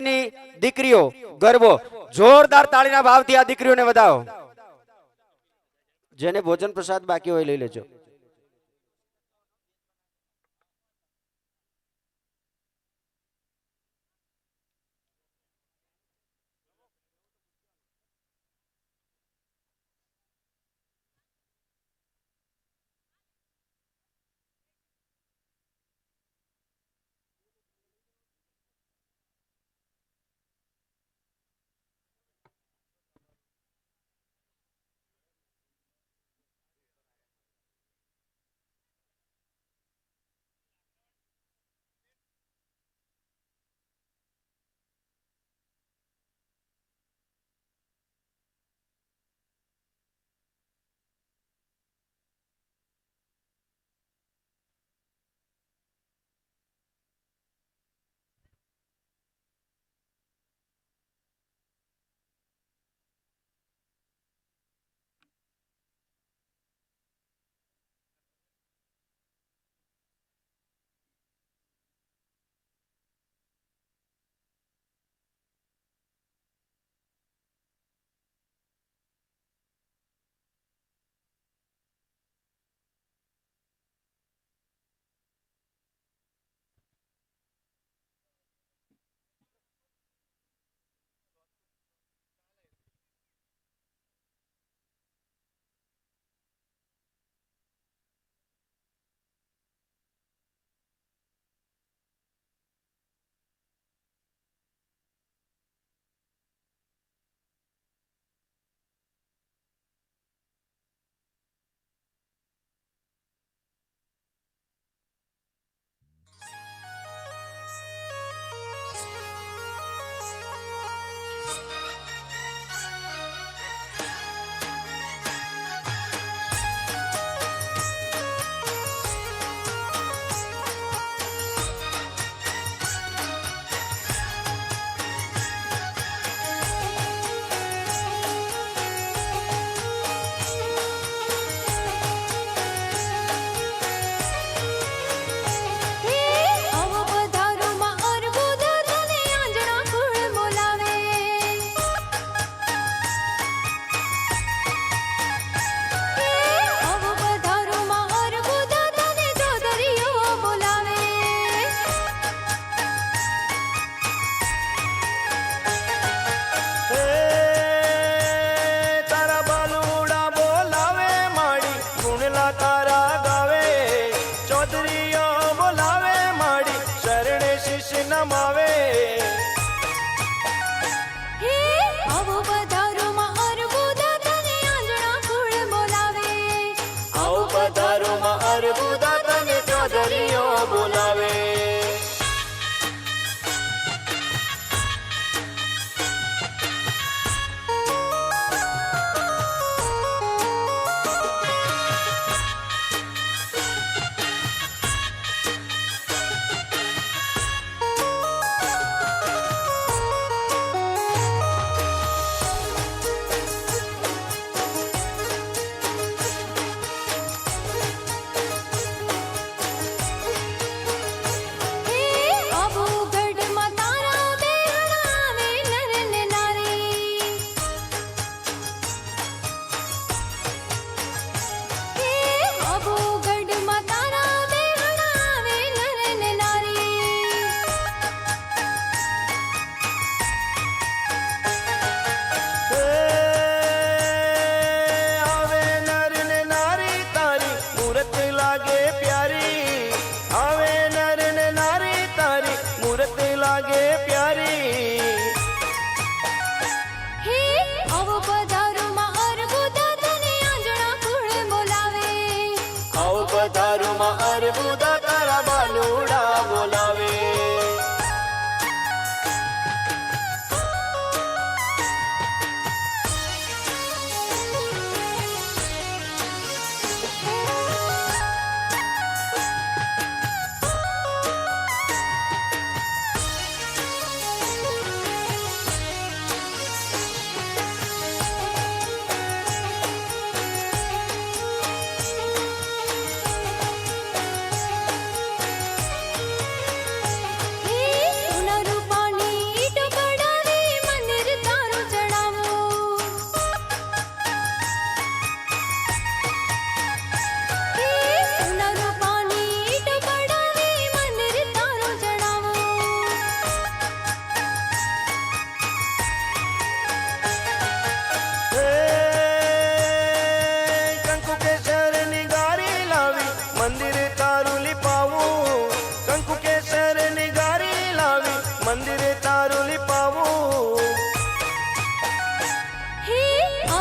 ની દીકરીઓ ગરબો જોરદાર તાળીના ભાવથી આ દીકરીઓને વધાવો. જેને ભોજન પ્રસાદ બાકી હોય લઈ લેજો. A ver.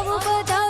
આવો પધારો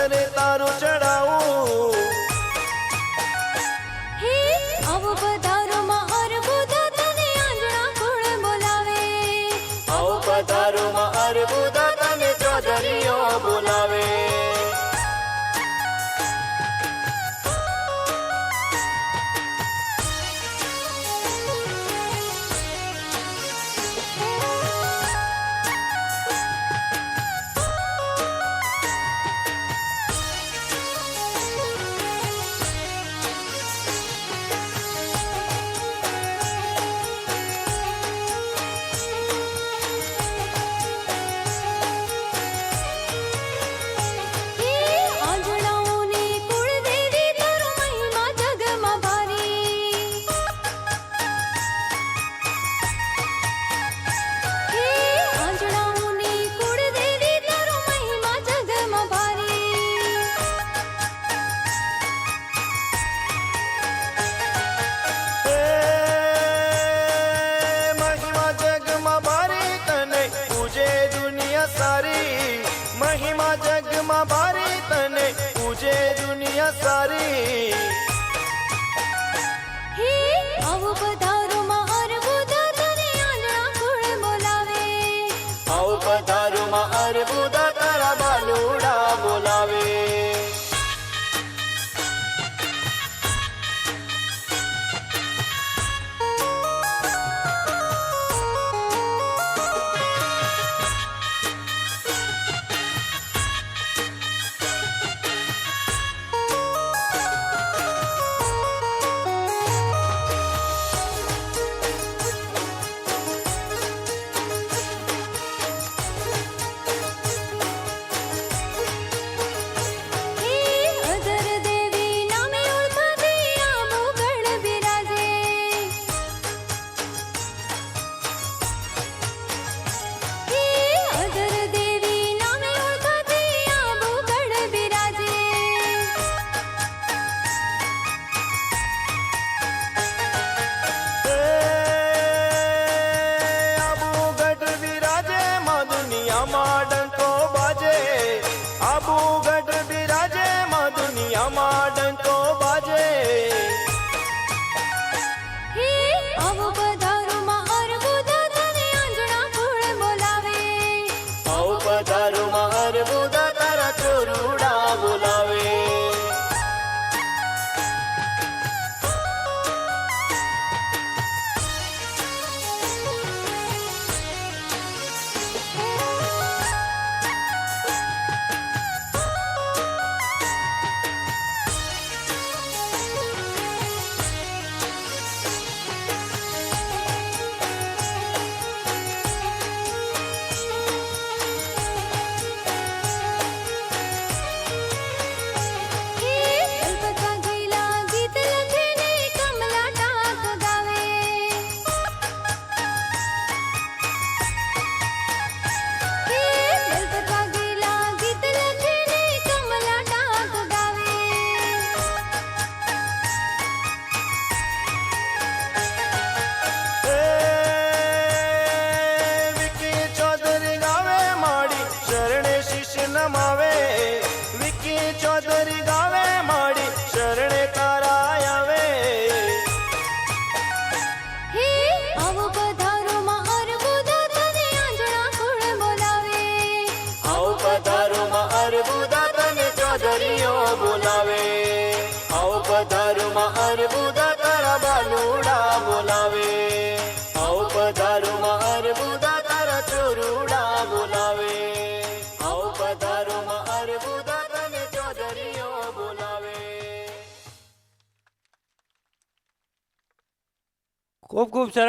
માડી છતરે તારું ચડાવું ಸರಿ સમાવે વિકી ચૌધરી ગાવે માડી શરણે તારા આવે. હે આવો પધારો માં અર્બુદા તને આંજણા કોણ બોલાવે? આવો પધારો માં અર્બુદા તને ચૌધરીઓ બોલાવે. આવો પધારો માં અર્બુદા ખૂબ ખૂબ સરસ